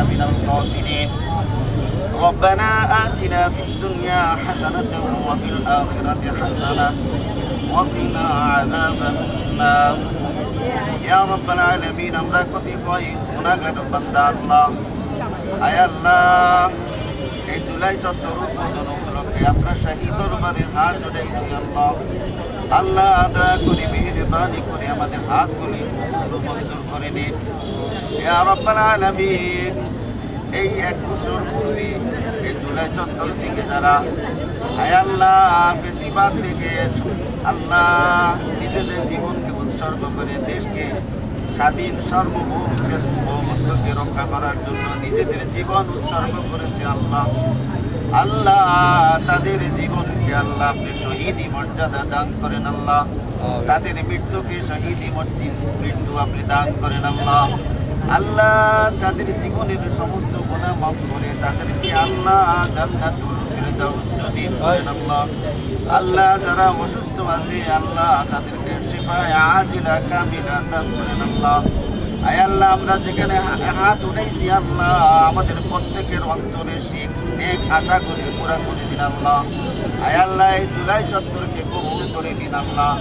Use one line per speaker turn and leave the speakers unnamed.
من الخاسرين ربنا آتنا في الدنيا حسنة وفي الآخرة حسنة وقنا عذاب النار ইয়া রব্বাল আলামিন আমরা কতিপয় গুনাহগার বান্দা আল্লাহ আয় আল্লাহ এই জুলাই চত্বর উদ্বোধন উপলক্ষে আপনার শাহী দরবারে হাত জড়াইছি আল্লাহ আল্লাহ দয়া করে মেহেরবানি করে আমাদের হাতগুলি মঞ্জুর করে নিন ইয়া রব্বাল আলামিন এই এক বছর পূর্বে এই জুলাই চত্বর থেকে যারা আল্লাহ বেশিরভাগ থেকে আল্লাহ নিজেদের জীবনকে উৎসর্গ করে দেশকে স্বাধীন সার্বভৌমকে ভৌমত্বকে রক্ষা করার জন্য নিজেদের জীবন উৎসর্গ করেছে আল্লাহ। আল্লাহ তাদের জীবনকে আল্লাহ আপনি শহীদি মর্যাদা দান করেন আল্লাহ। তাদের মৃত্যুকে শহীদি মৃত্যু আপনি দান করেন আল্লাহ। আল্লাহ তাদের জীবনের সমস্ত গুণা মাফ করে তাদেরকে আল্লাহ জান্নাতুল ফিরদাউস নসিব করেন আল্লাহ যারা অসুস্থ আছে, আল্লাহ তাদেরকে শিফায়ে আজিলা কামিলা দান করেন আল্লাহ। আয় আল্লাহ, আমরা যেখানে হাত উঠাইছি, আল্লাহ আমাদের প্রত্যেকের অন্তরে শীত এক আশা করে পুরা করে দিন আল্লাহ। আয় আল্লাহ, এই জুলাই চত্বরকে কবুল করে দিন আল্লাহ।